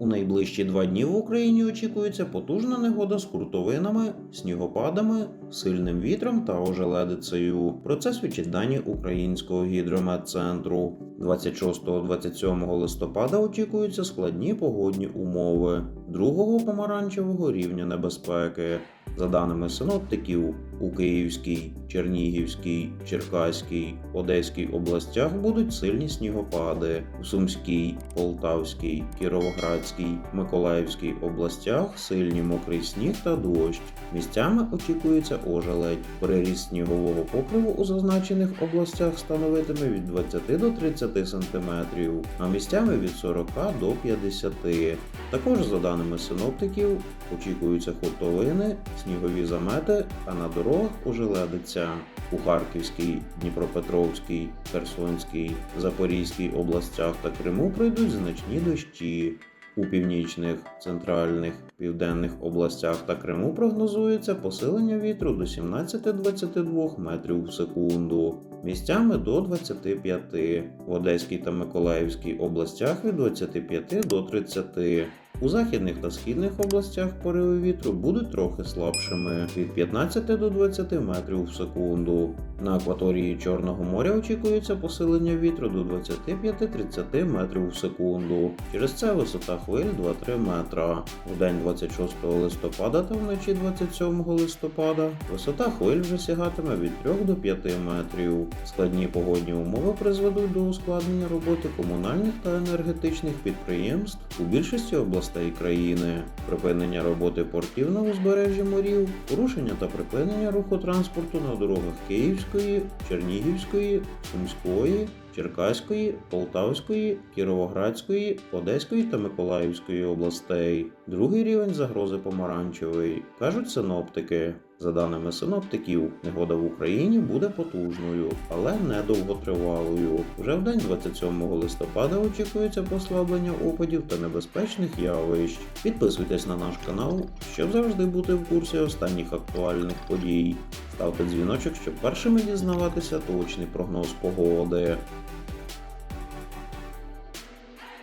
У найближчі два дні в Україні очікується потужна негода з куртовинами, снігопадами, сильним вітром та ожеледицею. Про це свідчать дані українського гідрометцентру. 26-27 листопада очікуються складні погодні умови другого помаранчевого рівня небезпеки. За даними синоптиків, у Київській, Чернігівській, Черкаській, Одеській областях будуть сильні снігопади. У Сумській, Полтавській, Кіровоградській, Миколаївській областях сильні мокрий сніг та дощ. Місцями очікується ожеледь. Приріст снігового покриву у зазначених областях становитиме від 20 до 30 см, а місцями від 40 до 50 Також, за даними синоптиків, очікуються хуртовини, снігові замети, а на дорогах ожеледиться. У Харківській, Дніпропетровській, Херсонській, Запорізькій областях та Криму пройдуть значні дощі. У північних, центральних, південних областях та Криму прогнозується посилення вітру до 17-22 метрів в секунду, місцями до 25, в Одеській та Миколаївській областях від 25 до 30. У західних та східних областях пориви вітру будуть трохи слабшими від 15 до 20 метрів в секунду. На акваторії Чорного моря очікується посилення вітру до 25-30 метрів в секунду. Через це висота хвиль 2-3 метра. У день 26 листопада та вночі 27 листопада висота хвиль вже сягатиме від 3 до 5 метрів. Складні погодні умови призведуть до ускладнення роботи комунальних та енергетичних підприємств у більшості областей країни, припинення роботи портів на узбережжі морів, порушення та припинення руху транспорту на дорогах Київської, Чернігівської, Сумської, Черкаської, Полтавської, Кіровоградської, Одеської та Миколаївської областей. Другий рівень загрози помаранчевий, кажуть синоптики. За даними синоптиків, негода в Україні буде потужною, але не довготривалою. Вже в день 27 листопада очікується послаблення опадів та небезпечних явищ. Підписуйтесь на наш канал, щоб завжди бути в курсі останніх актуальних подій. Ставте дзвіночок, щоб першими дізнаватися точний прогноз погоди.